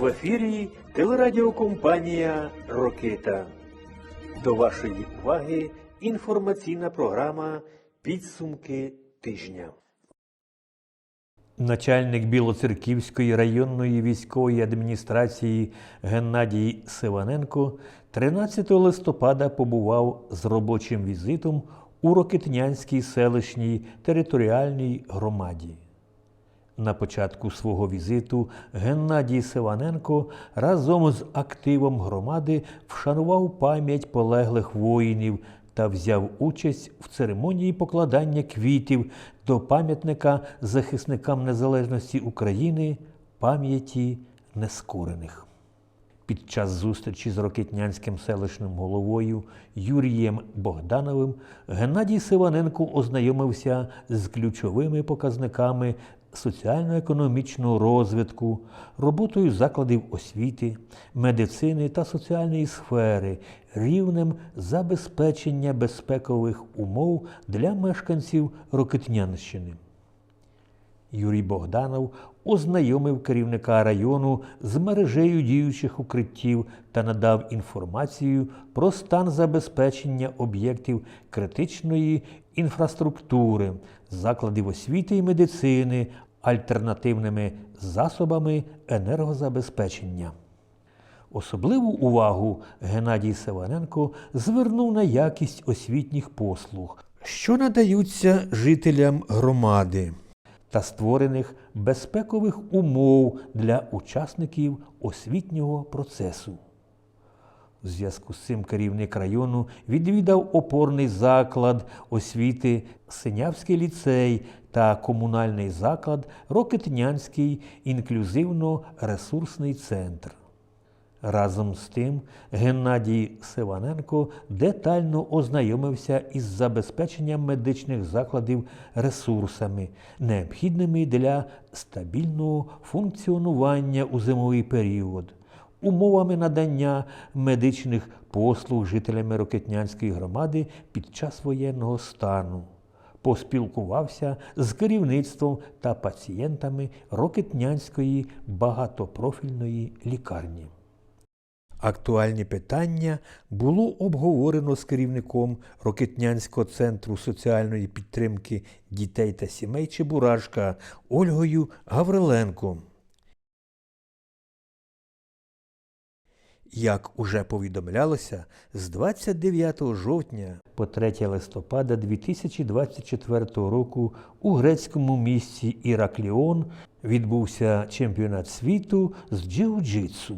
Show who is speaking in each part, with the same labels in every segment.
Speaker 1: В ефірі телерадіокомпанія Рокита. До вашої уваги інформаційна програма Підсумки тижня. Начальник Білоцерківської районної військової адміністрації Геннадій Сиваненко 13 листопада побував з робочим візитом у Рокитнянській селищній територіальній громаді. На початку свого візиту Геннадій Сиваненко разом з активом громади вшанував пам'ять полеглих воїнів та взяв участь в церемонії покладання квітів до пам'ятника захисникам незалежності України пам'яті нескорених. Під час зустрічі з рокетнянським селищним головою Юрієм Богдановим Геннадій Сиваненко ознайомився з ключовими показниками соціально-економічного розвитку, роботою закладів освіти, медицини та соціальної сфери, рівнем забезпечення безпекових умов для мешканців Рокетнянщини. Юрій Богданов ознайомив керівника району з мережею діючих укриттів та надав інформацію про стан забезпечення об'єктів критичної інфраструктури, закладів освіти і медицини, альтернативними засобами енергозабезпечення. Особливу увагу Геннадій Саваненко звернув на якість освітніх послуг, що надаються жителям громади та створених безпекових умов для учасників освітнього процесу. У зв'язку з цим керівник району відвідав опорний заклад освіти Синявський ліцей та комунальний заклад Рокетнянський інклюзивно-ресурсний центр. Разом з тим Геннадій Сиваненко детально ознайомився із забезпеченням медичних закладів ресурсами, необхідними для стабільного функціонування у зимовий період, умовами надання медичних послуг жителями Рокетнянської громади під час воєнного стану. Поспілкувався з керівництвом та пацієнтами Рокетнянської багатопрофільної лікарні. Актуальні питання було обговорено з керівником Рокетнянського центру соціальної підтримки дітей та сімей Чебурашка Ольгою Гавриленко. Як уже повідомлялося, з 29 жовтня по 3 листопада 2024 року у грецькому місті Іракліон відбувся чемпіонат світу з джиу-джитсу.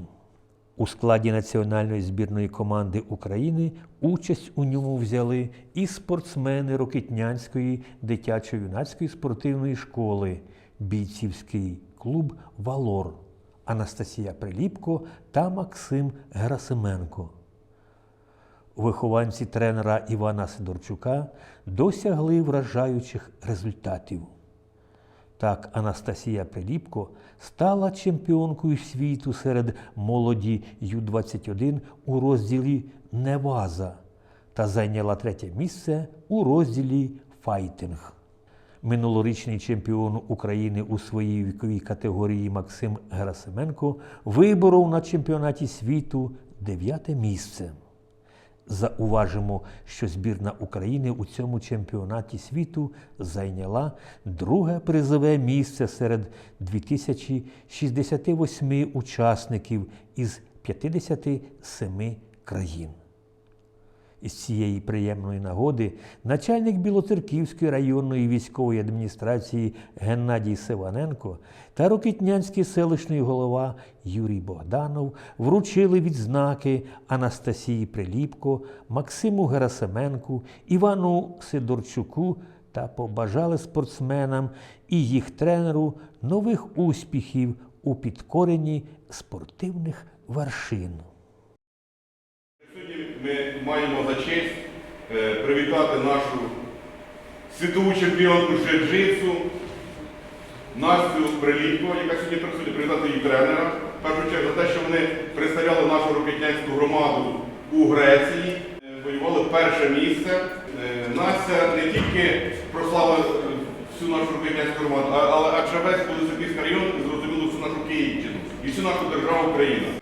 Speaker 1: У складі національної збірної команди України участь у ньому взяли і спортсмени Рокетнянської дитячо-юнацької спортивної школи, бійцівський клуб Валор Анастасія Приліпко та Максим Герасименко. Вихованці тренера Івана Сидорчука досягли вражаючих результатів. Так, Анастасія Приліпко стала чемпіонкою світу серед молоді Ю-21 у розділі Неваза та зайняла третє місце у розділі Файтинг. Минулорічний чемпіон України у своїй віковій категорії Максим Герасименко виборов на чемпіонаті світу дев'яте місце. Зауважимо, що збірна України у цьому чемпіонаті світу зайняла друге призове місце серед 2068 учасників із 57 країн. Із цієї приємної нагоди начальник Білоцерківської районної військової адміністрації Геннадій Сиваненко та Рокітнянський селищний голова Юрій Богданов вручили відзнаки Анастасії Приліпко, Максиму Герасименку, Івану Сидорчуку та побажали спортсменам і їх тренеру нових успіхів у підкоренні спортивних вершин.
Speaker 2: Ми маємо за честь е, привітати нашу світову чемпіонку джиу-джитсу Настю Приліпко, яка сьогодні присутня, привітати її тренера. В першу чергу за те, що вони представляли нашу рокетнянську громаду у Греції, е, воювали перше місце. Е, Настя не тільки прославила всю нашу рокетнянську громаду, але адже весь Білоцерківський район зрозуміло всю нашу Київщину. І всю нашу державу Україна.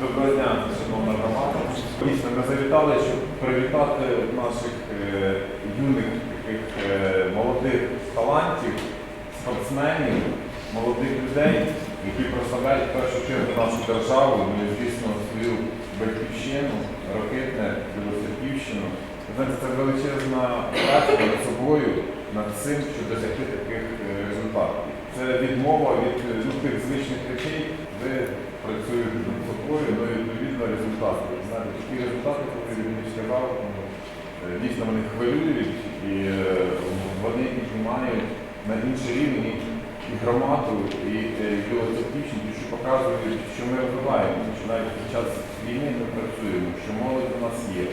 Speaker 3: Доброго дня, шановна громада. Дійсно, ми завітали, щоб привітати наших е, юних таких е, молодих талантів, спортсменів, молодих людей, які прославляють в першу чергу нашу державу, ну і, звісно, свою батьківщину, ракетне Білоцерківщину. Знаєте, це величезна праця над собою, над цим, щоб досягти таких е, результатів. Це відмова від ну, тих звичних речей, ви працюєте над собою, ну і відповідно результати. Знаєте, такі результати, коли він сказав, ну, е, дійсно вони хвилюють і е, вони піднімають на інший рівень і- громаду, і Білоцерківщину, що показують, що ми розвиваємо, що навіть під час війни ми працюємо, що молодь у нас є,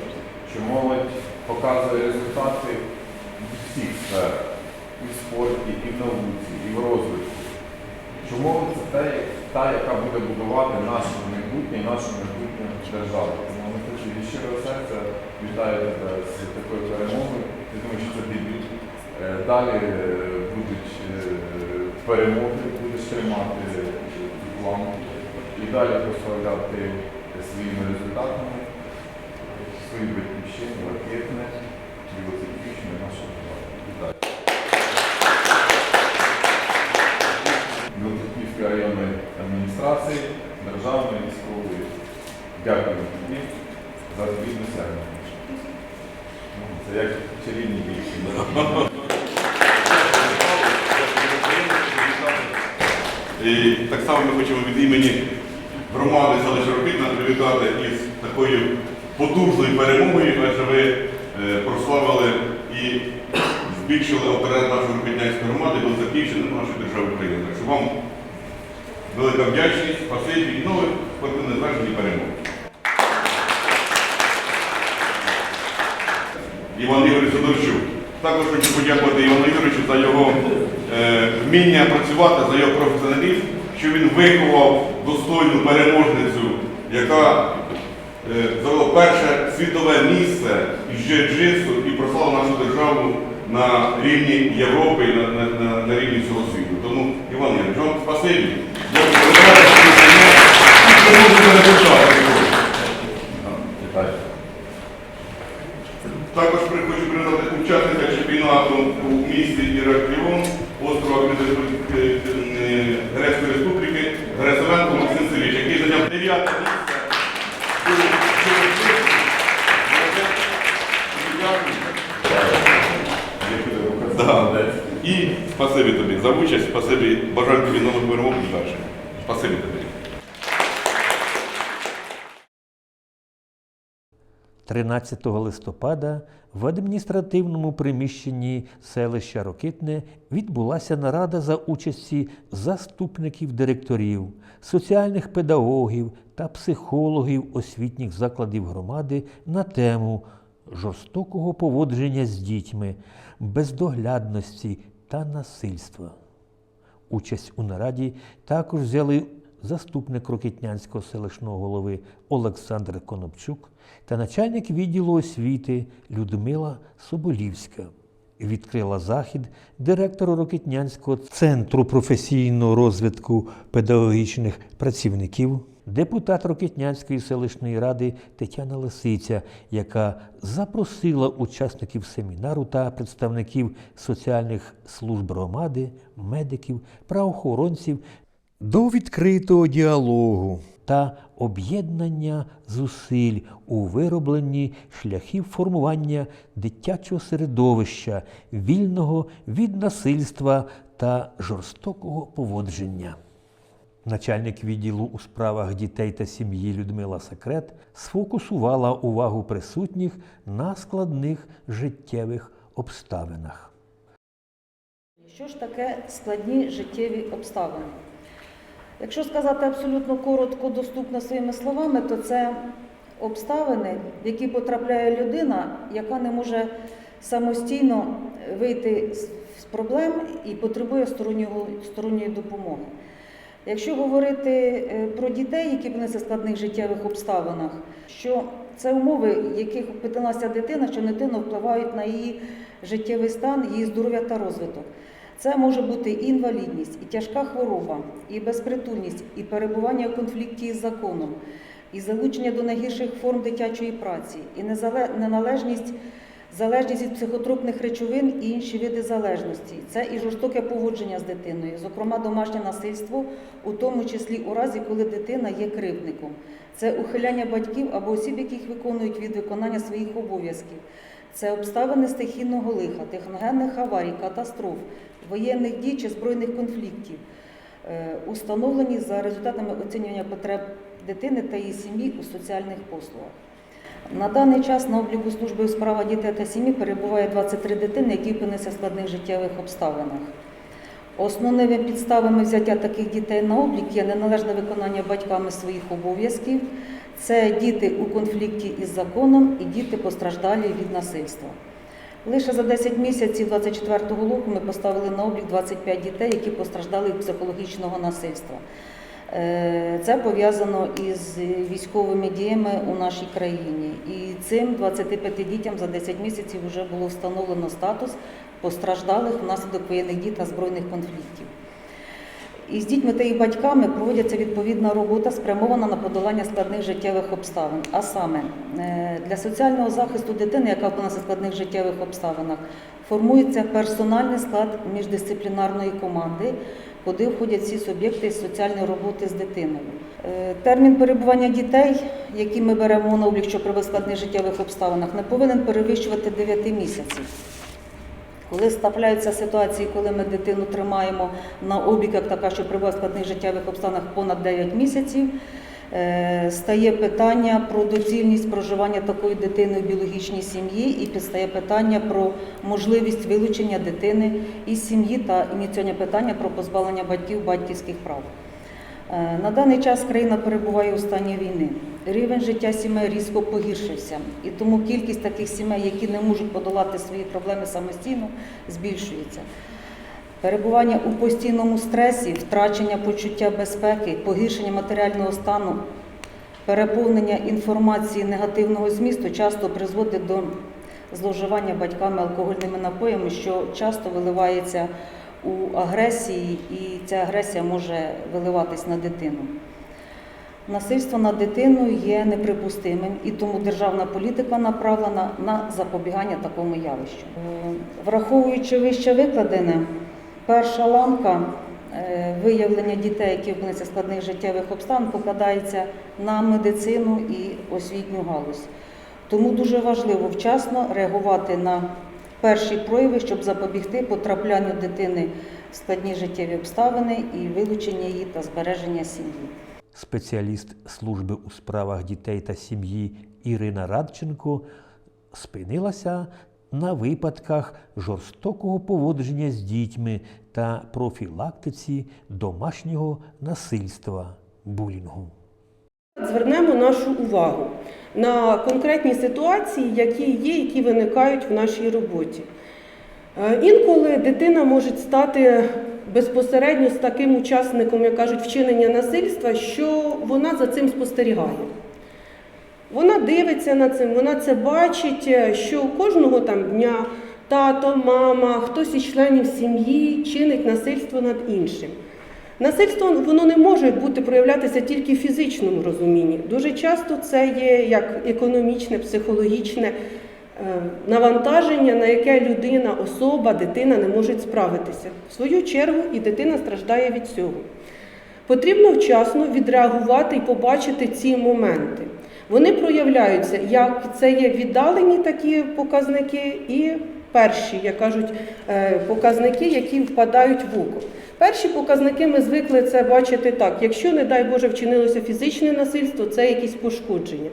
Speaker 3: що молодь показує результати в всіх сферах, і в спорті, і в науці, і в розвитку. Молодь це та, та, яка буде будувати наше майбутнє і нашу майбутню державу. Тому ми хочу від щирого серця вітаю тебе з такою перемогою. Я думаю, що це дебют. Е, Далі е, будуть е, перемоги, будеш тримати цю планку і далі прославляти своїми результатами свою батьківщину, ракетне, білоцерківщину, нашу державу. Вітаю. Білоцерківської районної адміністрації, державної військової. Дякую тобі за твої досягнення. Ну, Це як чарівні військові.
Speaker 2: І так само ми хочемо від імені громади Робітна привітати із такою потужною перемогою, адже ви е, прославили і збільшили авторитет нашої Робітнянської громади, Білоцерківщини, ну, нашої держави України. Так що вам велика вдячність, спасибі нових спортивних звершень і перемог. Іван Ігорович Задорчук. Також хочу подякувати Івану Ігоровичу за його е, вміння працювати, за його професіоналізм, що він виховав достойну переможницю, яка е, зайняла перше світове місце із джиу-джитсу і прославила нашу державу на рівні Європи і на, на, на, на рівні всього світу. Тому, Іван Ігорович, вам спасибі. Також хочу привітати учасника чемпіонату у місті Іракліон, острова Грецької Республіки Гресовенко Максим Сергійович, який зайняв 9 місце. І спасибі тобі за участь, спасибі, бажаю тобі нових перемог і далі. Спасибі тобі.
Speaker 1: 13 листопада в адміністративному приміщенні селища Рокитне відбулася нарада за участі заступників директорів, соціальних педагогів та психологів освітніх закладів громади на тему жорстокого поводження з дітьми, бездоглядності та насильства. Участь у нараді також взяли заступник Рокітнянського селищного голови Олександр Конопчук та начальник відділу освіти Людмила Соболівська. Відкрила захід директор Рокітнянського центру професійного розвитку педагогічних працівників, депутат Рокітнянської селищної ради Тетяна Лисиця, яка запросила учасників семінару та представників соціальних служб громади, медиків, правоохоронців до відкритого діалогу та об'єднання зусиль у виробленні шляхів формування дитячого середовища, вільного від насильства та жорстокого поводження. Начальник відділу у справах дітей та сім'ї Людмила Секрет сфокусувала увагу присутніх на складних життєвих обставинах.
Speaker 4: Що ж таке складні життєві обставини? Якщо сказати абсолютно коротко, доступно своїми словами, то це обставини, в які потрапляє людина, яка не може самостійно вийти з проблем і потребує стороннього, сторонньої допомоги. Якщо говорити е, про дітей, які опинилися в складних життєвих обставинах, що це умови, в яких опинилася дитина, що негативно впливають на її життєвий стан, її здоров'я та розвиток. Це може бути і інвалідність, і тяжка хвороба, і безпритульність, і перебування у конфлікті із законом, і залучення до найгірших форм дитячої праці, і неналежність, залежність від психотропних речовин і інші види залежності. Це і жорстоке поводження з дитиною, зокрема домашнє насильство, у тому числі у разі, коли дитина є кривдником. Це ухиляння батьків або осіб, яких виконують від виконання своїх обов'язків. Це обставини стихійного лиха, техногенних аварій, катастроф, воєнних дій чи збройних конфліктів, е, установлені за результатами оцінювання потреб дитини та її сім'ї у соціальних послугах. На даний час на обліку служби у справах дітей та сім'ї перебуває 23 дитини, які опинилися в складних життєвих обставинах. Основними підставами взяття таких дітей на облік є неналежне виконання батьками своїх обов'язків, це діти у конфлікті із законом і діти постраждалі від насильства. Лише за 10 місяців 24-го року ми поставили на облік 25 дітей, які постраждали від психологічного насильства. Е, Це пов'язано із військовими діями у нашій країні. І цим 25 дітям за 10 місяців вже було встановлено статус постраждалих внаслідок воєнних дій та збройних конфліктів. І з дітьми та їх батьками проводиться відповідна робота, спрямована на подолання складних життєвих обставин. А саме е, для соціального захисту дитини, яка опинилася в складних життєвих обставинах, формується персональний склад міждисциплінарної команди, куди входять всі суб'єкти соціальної роботи з дитиною. Е, Термін перебування дітей, які ми беремо на облік, що при складних життєвих обставинах, не повинен перевищувати 9 місяців. Коли ставляються ситуації, коли ми дитину тримаємо на обіках, така що при складних життєвих обставинах понад 9 місяців, е, стає питання про доцільність проживання такої дитини в біологічній сім'ї і підстає питання про можливість вилучення дитини із сім'ї та ініціювання питання про позбавлення батьків батьківських прав. Е, На даний час країна перебуває у стані війни. Рівень життя сімей різко погіршився, і тому кількість таких сімей, які не можуть подолати свої проблеми самостійно, збільшується. Перебування у постійному стресі, втрачення почуття безпеки, погіршення матеріального стану, переповнення інформації негативного змісту часто призводить до зловживання батьками алкогольними напоями, що часто виливається у агресії, і ця агресія може виливатись на дитину. Насильство над дитиною є неприпустимим, і тому державна політика направлена на запобігання такому явищу. Е, Враховуючи вище викладене, перша ланка е, виявлення дітей, які опинилися складних життєвих обставин, покладається на медицину і освітню галузь. Тому дуже важливо вчасно реагувати на перші прояви, щоб запобігти потраплянню дитини в складні життєві обставини і вилучення її та збереження сім'ї.
Speaker 1: Спеціаліст служби у справах дітей та сім'ї Ірина Радченко спинилася на випадках жорстокого поводження з дітьми та профілактиці домашнього насильства булінгу.
Speaker 5: Звернемо нашу увагу на конкретні ситуації, які є, які виникають в нашій роботі. Е, Інколи дитина може стати безпосередньо з таким учасником, як кажуть, вчинення насильства, що вона за цим спостерігає. Вона дивиться на цим, вона це бачить, е, що кожного там дня тато, мама, хтось із членів сім'ї чинить насильство над іншим. Насильство воно не може бути проявлятися тільки в фізичному розумінні. Дуже часто це є як економічне, психологічне е, навантаження, на яке людина, особа, дитина не може справитися. В свою чергу і дитина страждає від цього. Потрібно вчасно відреагувати і побачити ці моменти. Вони проявляються, як це є віддалені такі показники, і перші, як кажуть, е, показники, які впадають в око. Перші показники ми звикли це бачити так: якщо, не дай Боже, вчинилося фізичне насильство, це якісь пошкодження.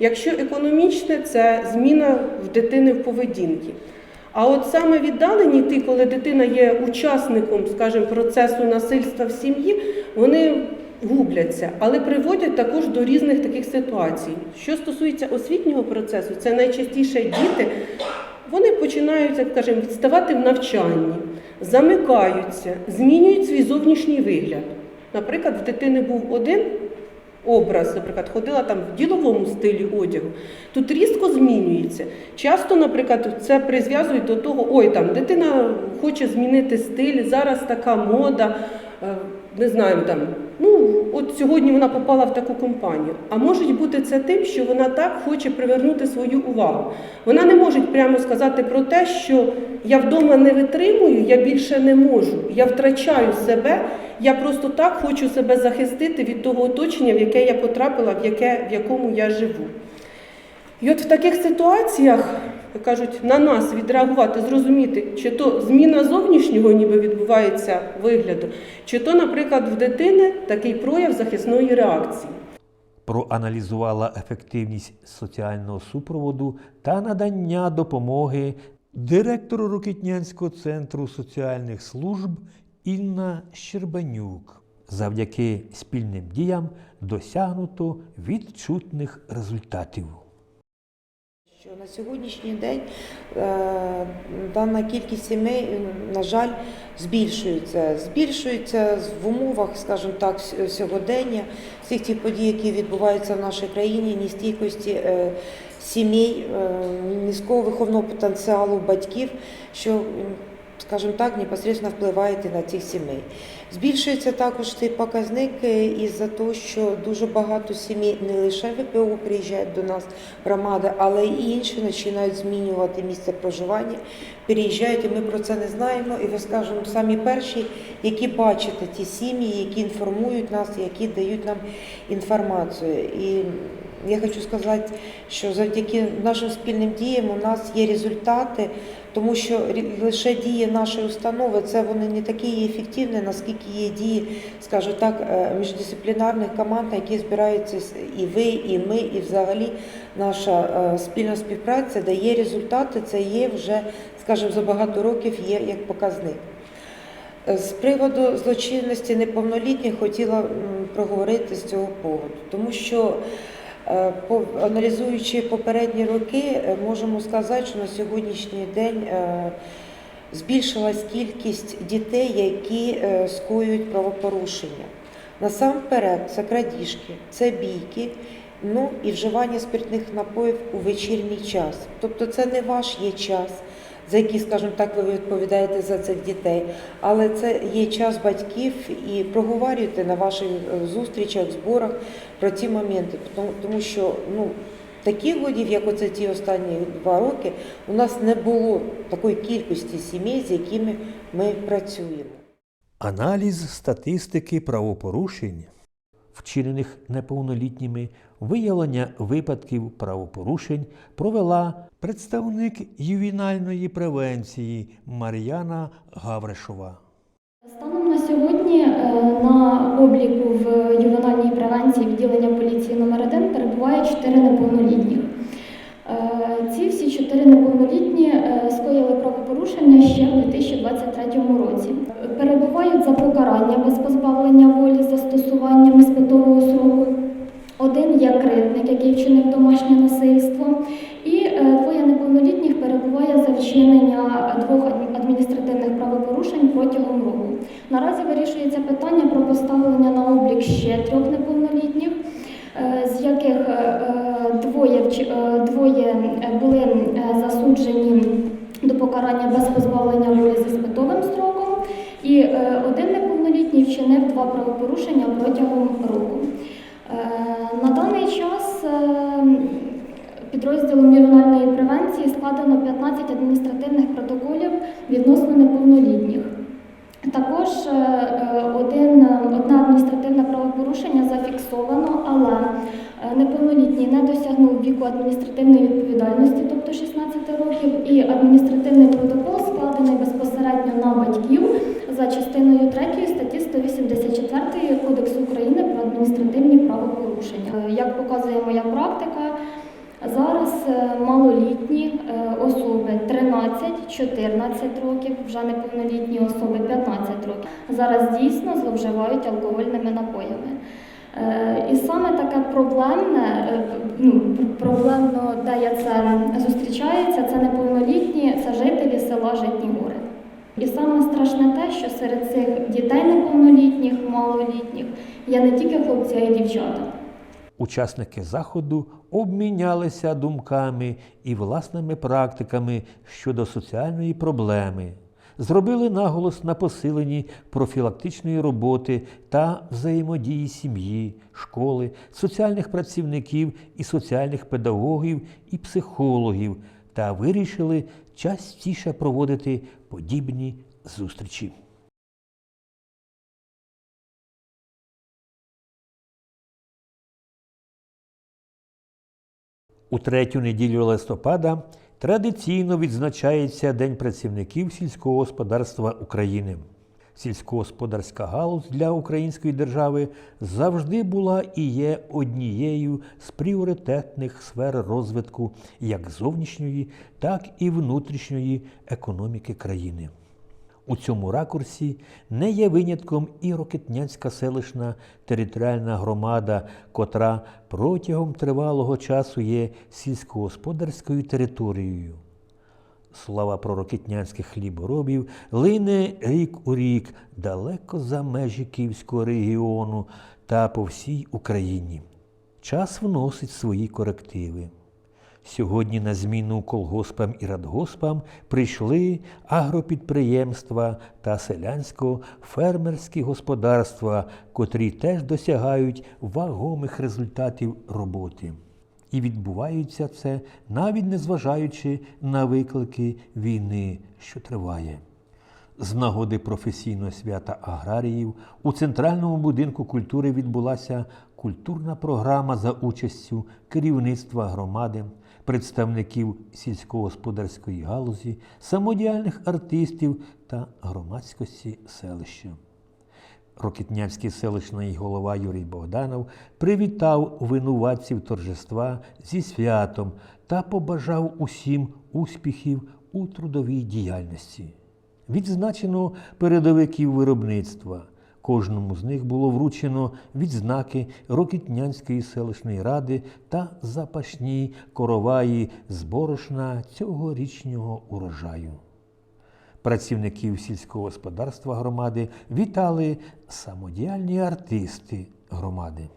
Speaker 5: Якщо економічне, це зміна в дитини в поведінці. А от саме віддалені ті, коли дитина є учасником, скажімо, процесу насильства в сім'ї, вони губляться, але приводять також до різних таких ситуацій. Що стосується освітнього процесу, це найчастіше діти, вони починають, як відставати в навчанні, замикаються, змінюють свій зовнішній вигляд. Наприклад, в дитини був один образ, наприклад, ходила там в діловому стилі одягу, тут різко змінюється. Часто, наприклад, це призв'язують до того, ой, там дитина хоче змінити стиль, зараз така мода, е, не знаю, там, ну, от сьогодні вона попала в таку компанію. А може бути це тим, що вона так хоче привернути свою увагу. Вона не може прямо сказати про те, що я вдома не витримую, я більше не можу, я втрачаю себе, я просто так хочу себе захистити від того оточення, в яке я потрапила, в, яке, в якому я живу. І от в таких ситуаціях, як кажуть, на нас відреагувати, зрозуміти, чи то зміна зовнішнього ніби відбувається вигляду, чи то, наприклад, в дитини такий прояв захисної реакції.
Speaker 1: проаналізувала ефективність соціального супроводу та надання допомоги директору Рокітнянського центру соціальних служб Інна Щербанюк. Завдяки спільним діям досягнуто відчутних результатів.
Speaker 6: Що на сьогоднішній день е, дана кількість сімей, на жаль, збільшується. Збільшується в умовах, скажімо так, сьогодення, всіх тих подій, які відбуваються в нашій країні, нестійкості е, сімей, е, низького виховного потенціалу батьків, що, скажімо так, непосередньо впливає і на цих сімей. Збільшується також цей показник е, із-за того, що дуже багато сімей не лише ВПО приїжджають до нас громади, але й інші починають змінювати місце проживання, переїжджають, і ми про це не знаємо. І ви скажемо, самі перші, які бачите ті сім'ї, які інформують нас, які дають нам інформацію. І я хочу сказати, що завдяки нашим спільним діям у нас є результати, тому що лише дії нашої установи це вони не такі ефективні, наскільки є дії, скажу так, е, міждисциплінарних команд, які збираються і ви, і ми, і взагалі наша е, спільна співпраця дає результати. Це є вже, скажімо, за багато років є як показник. Е, З приводу злочинності неповнолітніх хотіла проговорити з цього поводу, тому що аналізуючи попередні роки, е, можемо сказати, що на сьогоднішній день е, збільшилась кількість дітей, які е, скоюють правопорушення. Насамперед, це крадіжки, це бійки, ну і вживання спиртних напоїв у вечірній час. Тобто це не ваш є час, за який, скажімо так, ви відповідаєте за цих дітей, але це є час батьків і проговорюйте на ваших е, зустрічах, зборах про ці моменти, тому що ну. Таких годів, як оце ті останні два роки, у нас не було такої кількості сімей, з якими ми працюємо.
Speaker 1: Аналіз статистики правопорушень, вчинених неповнолітніми, виявлення випадків правопорушень провела представник ювінальної превенції Мар'яна Гаврешова.
Speaker 7: Станом на сьогодні е, на обліку в ювенальній превенції відділення поліції номер 1 перебуває 4 неповнолітніх. Е, Ці всі чотири неповнолітні е, скоїли правопорушення ще в 2023 році. Перебувають за покарання без позбавлення волі з застосуванням іспитового сроку. Один є критник, який вчинив домашнє насильство, і е, двоє неповнолітніх перебуває за вчинення двох адміністративних правопорушень протягом року. Наразі вирішується питання про поставлення на облік ще трьох неповнолітніх, з яких е, е, двоє, е, були е, засуджені до покарання без позбавлення волі з іспитовим строком, і один неповнолітній вчинив два правопорушення протягом року. На даний час підрозділом ювенальної превенції складено 15 адміністративних протоколів відносно неповнолітніх. Також е, е, один, одне адміністративне правопорушення зафіксовано, але е, неповнолітній не досягнув віку адміністративної відповідальності, тобто 16 років, і адміністративний протокол складений безпосередньо на батьків за частиною 3 статті 184 Кодексу України про адміністративні правопорушення. Е, Як показує моя практика, зараз е, малолітні е, особи 13-14 років, вже неповнолітні особи 15 років. Зараз дійсно зловживають алкогольними напоями. Е, І саме таке проблемне, ну, пр- проблемно, де я це зустрічається, це неповнолітні, це жителі села Житні Гори. І саме страшне те, що серед цих дітей неповнолітніх, малолітніх є не тільки хлопці, а й дівчата.
Speaker 1: Учасники заходу обмінялися думками і власними практиками щодо соціальної проблеми, зробили наголос на посиленні профілактичної роботи та взаємодії сім'ї, школи, соціальних працівників і соціальних педагогів і психологів та вирішили частіше проводити подібні зустрічі. У третю неділю листопада традиційно відзначається День працівників сільського господарства України. Сільськогосподарська галузь для української держави завжди була і є однією з пріоритетних сфер розвитку як зовнішньої, так і внутрішньої економіки країни. У цьому ракурсі не є винятком і Рокетнянська селищна територіальна громада, котра протягом тривалого часу є сільськогосподарською територією. Слава про рокетнянських хліборобів лине рік у рік далеко за межі Київського регіону та по всій Україні. Час вносить свої корективи. Сьогодні на зміну колгоспам і радгоспам прийшли агропідприємства та селянсько-фермерські господарства, котрі теж досягають вагомих результатів роботи. І відбувається це навіть незважаючи на виклики війни, що триває. З нагоди професійного свята аграріїв у Центральному будинку культури відбулася культурна програма за участю керівництва громади, представників сільськогосподарської галузі, самодіяльних артистів та громадськості селища. Рокітнянський селищний голова Юрій Богданов привітав винуватців торжества зі святом та побажав усім успіхів у трудовій діяльності. Відзначено передовиків виробництва. Кожному з них було вручено відзнаки Рокітнянської селищної ради та запашні короваї з борошна цьогорічного урожаю. Працівників сільського господарства громади вітали самодіяльні артисти громади.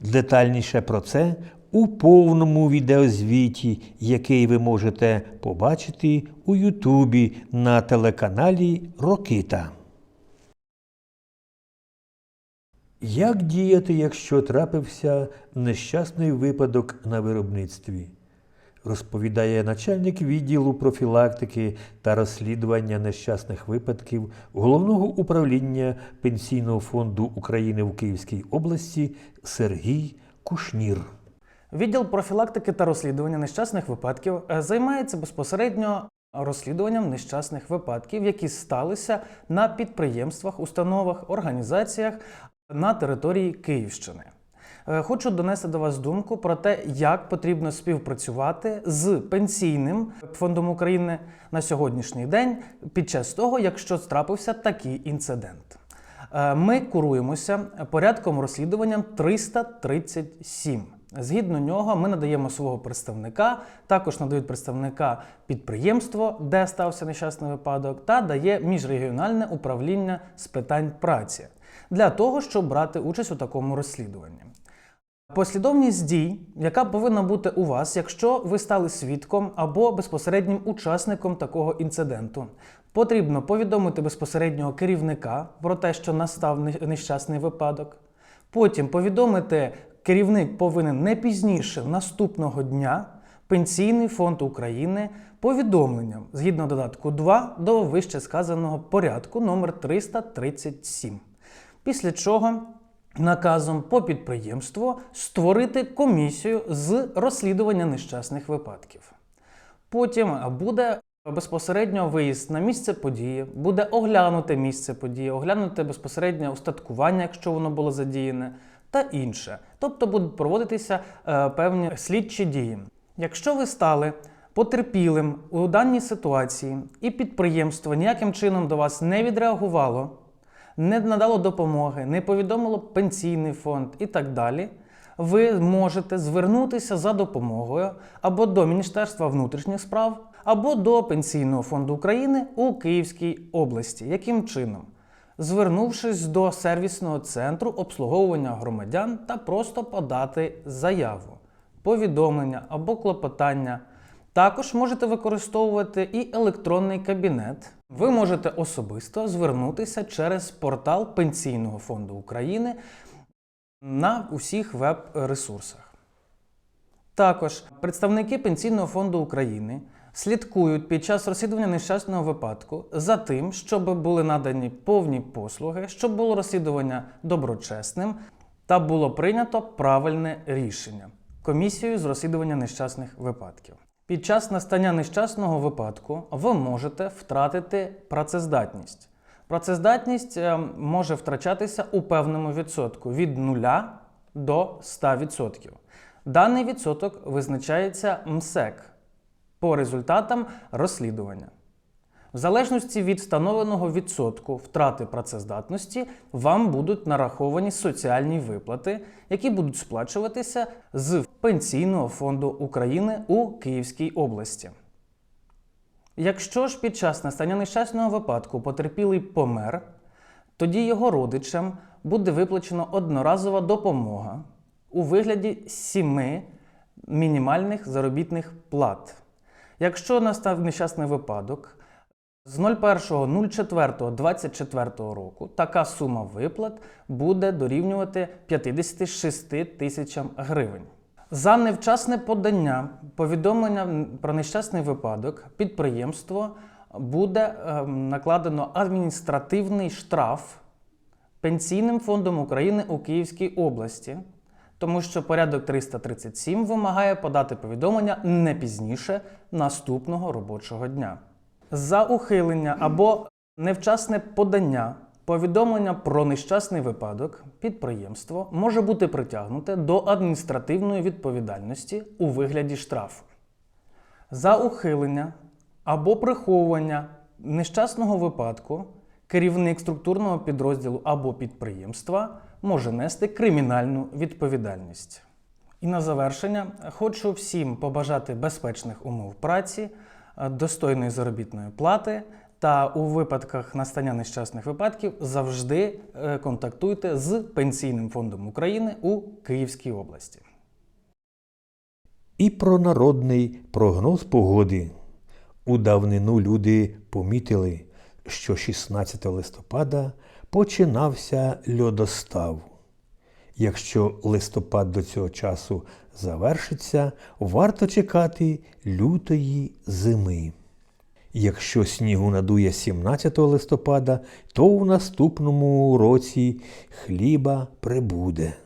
Speaker 1: Детальніше про це у повному відеозвіті, який ви можете побачити у Ютубі на телеканалі Рокита. Як діяти, якщо трапився нещасний випадок на виробництві? розповідає начальник відділу профілактики та розслідування нещасних випадків Головного управління Пенсійного фонду України в Київській області Сергій Кушнір.
Speaker 8: Відділ профілактики та розслідування нещасних випадків е, займається безпосередньо розслідуванням нещасних випадків, які сталися на підприємствах, установах, організаціях на території Київщини. Е, Хочу донести до вас думку про те, як потрібно співпрацювати з пенсійним фондом України на сьогоднішній день під час того, якщо трапився такий інцидент. Е, Ми куруємося порядком розслідуванням 337. Згідно нього, ми надаємо свого представника, також надають представника підприємство, де стався нещасний випадок, та дає міжрегіональне управління з питань праці для того, щоб брати участь у такому розслідуванні. Послідовність дій, яка повинна бути у вас, якщо ви стали свідком або безпосереднім учасником такого інциденту. Потрібно повідомити безпосереднього керівника про те, що настав нещасний випадок. Потім повідомити керівник повинен не пізніше наступного дня Пенсійний фонд України повідомленням згідно додатку 2 до вище сказаного порядку номер 337. Після чого наказом по підприємству створити комісію з розслідування нещасних випадків. Потім буде безпосередньо виїзд на місце події, буде оглянути місце події, оглянути безпосередньо устаткування, якщо воно було задіяне, та інше. Тобто будуть проводитися е, певні слідчі дії. Якщо ви стали потерпілим у даній ситуації і підприємство ніяким чином до вас не відреагувало, не надало допомоги, не повідомило пенсійний фонд і так далі, ви можете звернутися за допомогою або до Міністерства внутрішніх справ, або до Пенсійного фонду України у Київській області. Яким чином? звернувшись до сервісного центру обслуговування громадян та просто подати заяву, повідомлення або клопотання. Також можете використовувати і електронний кабінет. Ви можете особисто звернутися через портал Пенсійного фонду України на усіх веб-ресурсах. Також представники Пенсійного фонду України слідкують під час розслідування нещасного випадку за тим, щоб були надані повні послуги, щоб було розслідування доброчесним та було прийнято правильне рішення комісією з розслідування нещасних випадків. Під час настання нещасного випадку ви можете втратити працездатність. Працездатність е, може втрачатися у певному відсотку від 0 до 100%. Даний відсоток визначається МСЕК по результатам розслідування. В залежності від встановленого відсотку втрати працездатності вам будуть нараховані соціальні виплати, які будуть сплачуватися з Пенсійного фонду України у Київській області. Якщо ж під час настання нещасного випадку потерпілий помер, тоді його родичам буде виплачено одноразова допомога у вигляді сіми мінімальних заробітних плат. Якщо настав нещасний випадок, з 01.04.24 року така сума виплат буде дорівнювати 56 тисячам гривень. За невчасне подання повідомлення про нещасний випадок підприємство буде ем, накладено адміністративний штраф Пенсійним фондом України у Київській області, тому що порядок 337 вимагає подати повідомлення не пізніше наступного робочого дня. За ухилення або невчасне подання повідомлення про нещасний випадок підприємство може бути притягнуте до адміністративної відповідальності у вигляді штрафу. За ухилення або приховування нещасного випадку керівник структурного підрозділу або підприємства може нести кримінальну відповідальність. І на завершення хочу всім побажати безпечних умов праці, е, достойної заробітної плати. Та у випадках настання нещасних випадків завжди е, контактуйте з Пенсійним фондом України у Київській області.
Speaker 1: І про народний прогноз погоди. У давнину люди помітили, що 16 листопада починався льодостав. Якщо листопад до цього часу завершиться, варто чекати лютої зими. Якщо снігу надує 17 листопада, то у наступному році хліба прибуде.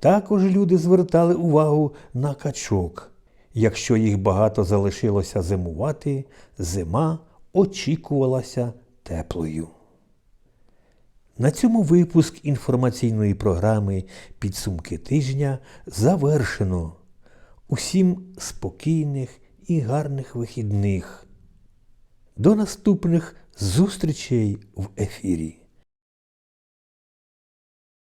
Speaker 1: Також люди звертали увагу на качок. Якщо їх багато залишилося зимувати, зима очікувалася теплою. На цьому випуск інформаційної програми Підсумки тижня завершено. Усім спокійних і гарних вихідних. До наступних зустрічей в ефірі.